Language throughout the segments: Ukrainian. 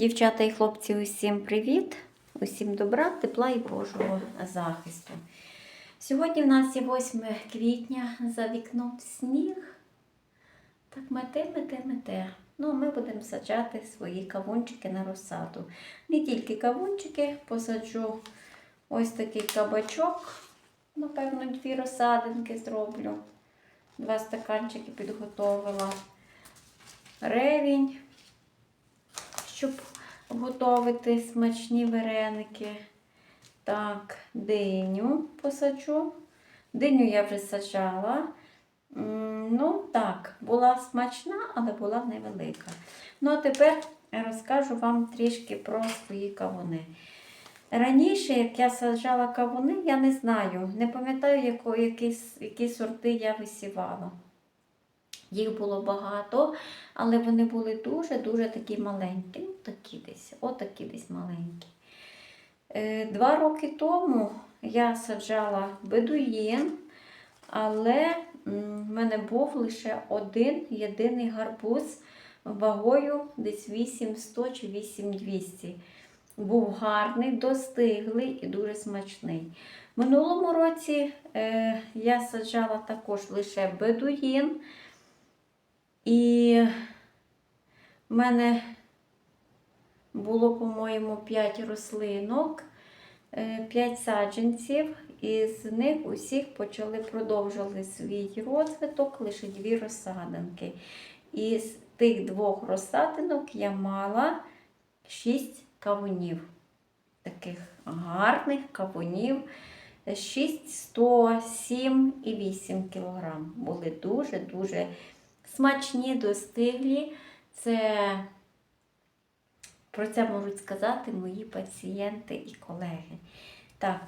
Дівчата і хлопці, усім привіт! Усім добра, тепла і Божого захисту. Сьогодні в нас є 8 квітня, за вікном сніг. Так мете, мете, мете. Ну, а ми будемо саджати свої кавунчики на розсаду. Не тільки кавунчики, посаджу ось такий кабачок. Напевно, дві розсадинки зроблю. Два стаканчики підготовила. Ревінь щоб готувати смачні вареники. Так, диню посаджу. Диню я вже саджала. Ну, так, була смачна, але була невелика. Ну, а тепер розкажу вам трішки про свої кавуни. Раніше, як я саджала кавуни, я не знаю, не пам'ятаю, які, які сорти я висівала. Їх було багато, але вони були дуже-дуже такі маленькі. Ну, такі десь, отакі десь маленькі. Е, Два роки тому я саджала бедуїн, але в мене був лише один єдиний гарбуз вагою десь 8100 чи 8200. Був гарний, достиглий і дуже смачний. Минулому році е, я саджала також лише бедуїн. І в мене було, по-моєму, 5 рослинок, 5 саджанців, і з них усіх почали продовжувати свій розвиток лише дві розсадинки. І з тих двох розсадинок я мала 6 кавунів. Таких гарних кавунів. 6, 100, 7 і 8 кілограм. Були дуже-дуже смачні, достиглі. Це про це можуть сказати мої пацієнти і колеги. Так,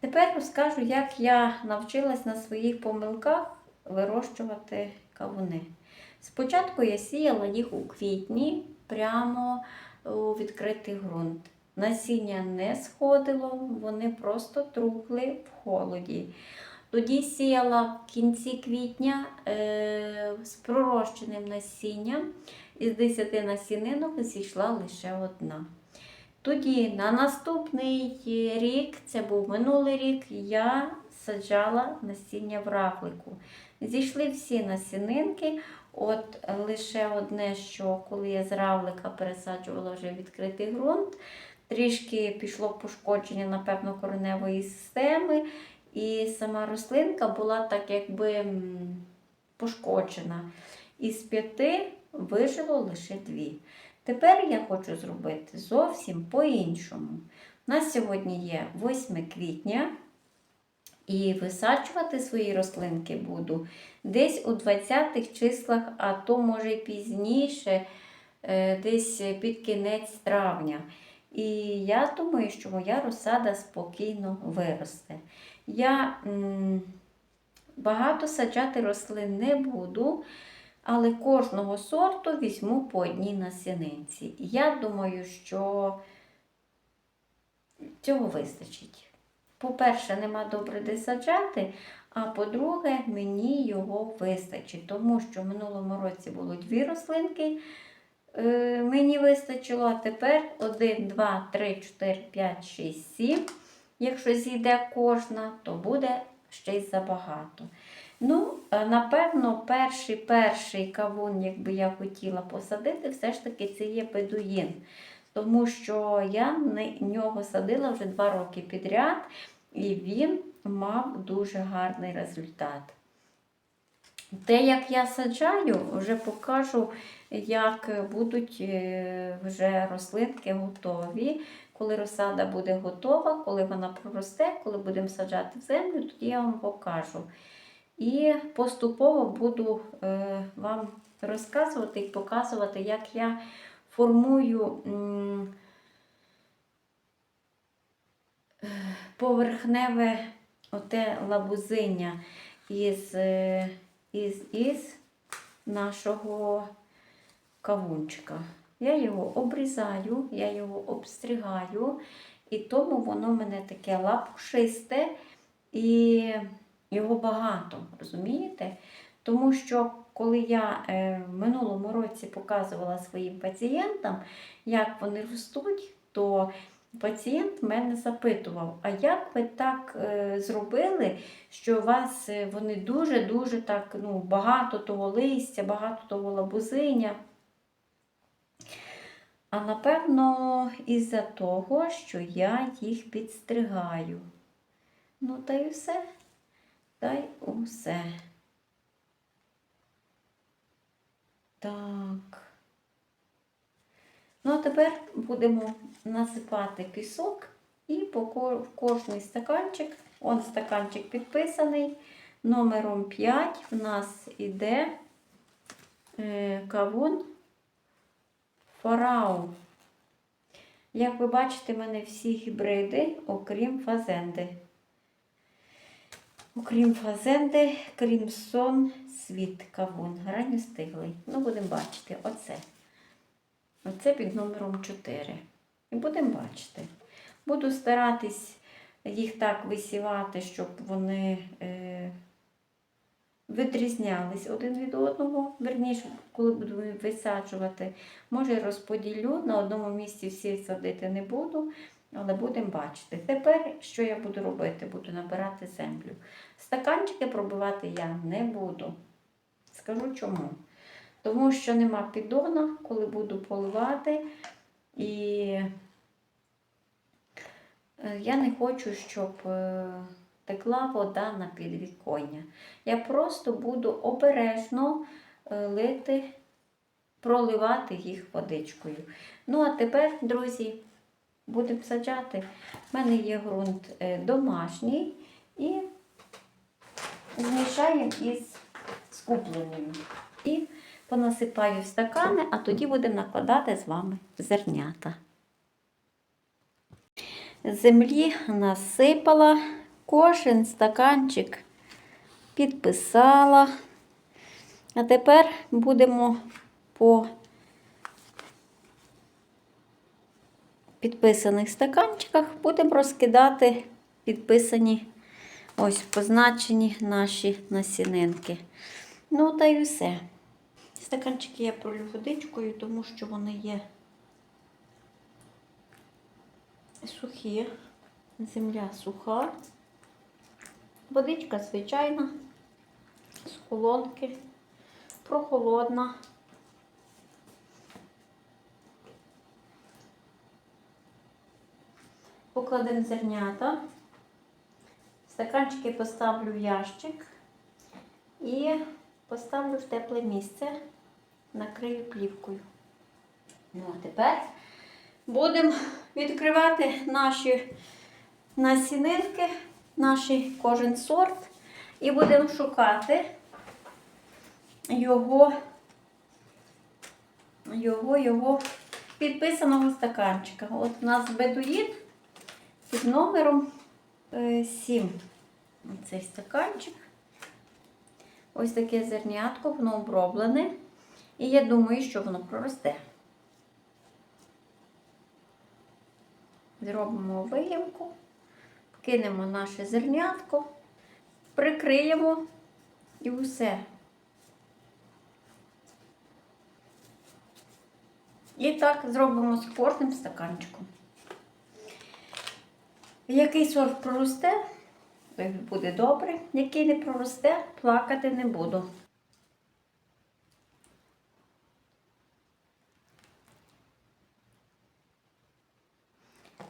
тепер розкажу, як я навчилась на своїх помилках вирощувати кавуни. Спочатку я сіяла їх у квітні прямо у відкритий ґрунт. Насіння не сходило, вони просто трухли в холоді. Тоді сіяла в кінці квітня е, з пророщеним насінням. Із 10 насінинок зійшла лише одна. Тоді на наступний рік, це був минулий рік, я саджала насіння в равлику. Зійшли всі насінинки. От лише одне, що коли я з равлика пересаджувала вже відкритий ґрунт, трішки пішло пошкодження, напевно, кореневої системи. І сама рослинка була так якби пошкоджена. Із п'яти вижило лише дві. Тепер я хочу зробити зовсім по-іншому. У нас сьогодні є 8 квітня, і висаджувати свої рослинки буду десь у 20-х числах, а то може пізніше, е, десь під кінець травня. І я думаю, що моя розсада спокійно виросте. Я багато саджати рослин не буду, але кожного сорту візьму по одній насінинці. Я думаю, що цього вистачить. По-перше, нема добре де саджати, а по-друге, мені його вистачить, тому що в минулому році було дві рослинки. е, Мені вистачило, а тепер 1, 2, 3, 4, 5, 6, 7. Якщо зійде кожна, то буде ще й забагато. Ну, е, напевно, перший перший кавун, якби я хотіла посадити, все ж таки це є бедуїн. Тому що я на нього садила вже два роки підряд, і він мав дуже гарний результат. Те, як я саджаю, вже покажу, як будуть е, вже рослинки готові. Коли розсада буде готова, коли вона проросте, коли будемо саджати в землю, тоді я вам покажу. І поступово буду е, вам розказувати і показувати, як я формую поверхневе оте лабузиння із, е, із, із нашого кавунчика. Я його обрізаю, я його обстригаю, і тому воно мене таке лапушисте і його багато, розумієте? Тому що коли я е, в минулому році показувала своїм пацієнтам, як вони ростуть, то пацієнт мене запитував, а як ви так е, зробили, що у вас е, вони дуже-дуже так ну, багато того листя, багато того лабузиня. А напевно, із-за того, що я їх підстригаю. Ну, та й все. Та й усе. Так. Ну, а тепер будемо насипати пісок і в кожний стаканчик, он стаканчик підписаний, номером 5 в нас іде е, кавун Фарау. Як ви бачите, в мене всі гібриди, окрім фазенди. Окрім фазенди, крімсон, світ кавун. Ранньостиглий. Ну, будемо бачити, оце. Оце під номером 4. І будемо бачити. Буду старатись їх так висівати, щоб вони е, відрізнялись один від одного. Верніше, коли буду висаджувати, може розподілю, на одному місці всі садити не буду, але будемо бачити. Тепер що я буду робити? Буду набирати землю. Стаканчики пробивати я не буду. Скажу чому. Тому що нема піддона, коли буду поливати. І е, я не хочу, щоб е, текла вода на підвіконня. Я просто буду обережно е, лити, проливати їх водичкою. Ну, а тепер, друзі, будемо саджати. У мене є ґрунт е, домашній і змішаємо із скупленим. І понасипаю в стакани, а тоді будемо накладати з вами зернята. Землі насипала, кожен стаканчик підписала. А тепер будемо по підписаних стаканчиках будемо розкидати підписані ось позначені наші насінинки. Ну, та й все. Стаканчики я пролю водичкою, тому що вони є сухі, земля суха, водичка звичайна, з колонки, прохолодна. Покладемо зернята. Стаканчики поставлю в ящик і поставлю в тепле місце, накрию плівкою. Ну, а тепер будемо відкривати наші насінинки, наш кожен сорт, і будемо шукати його, його, його підписаного стаканчика. От у нас бедуїд під номером 7. Цей стаканчик. Ось таке зернятко, воно оброблене. І я думаю, що воно проросте. Зробимо виїмку, кинемо наше зернятко, прикриємо і все. І так зробимо з кожним стаканчиком. Який сорт проросте, буде добре. Який не проросте, плакати не буду.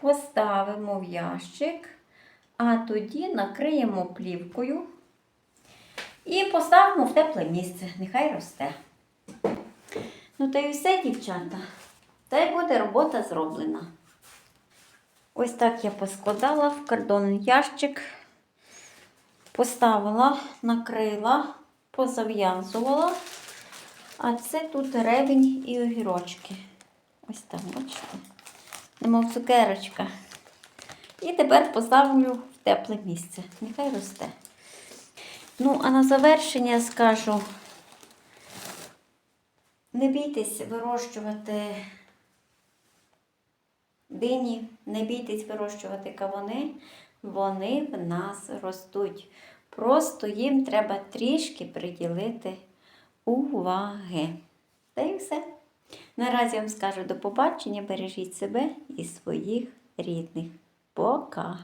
Поставимо в ящик, а тоді накриємо плівкою і поставимо в тепле місце. Нехай росте. Ну, та й все, дівчата. Та й буде робота зроблена. Ось так я поскладала в картонний ящик, поставила, накрила, позав'язувала. А це тут ревень і огірочки. Ось там, бачите? Немов цукерочка. І тепер поставлю тепле місце. Нехай росте. Ну, а на завершення скажу: не бійтесь вирощувати дині, не бійтесь вирощувати кавуни, вони в нас ростуть. Просто їм треба трішки приділити уваги. Та й все. Наразі вам скажу до побачення, бережіть себе і своїх рідних. Пока!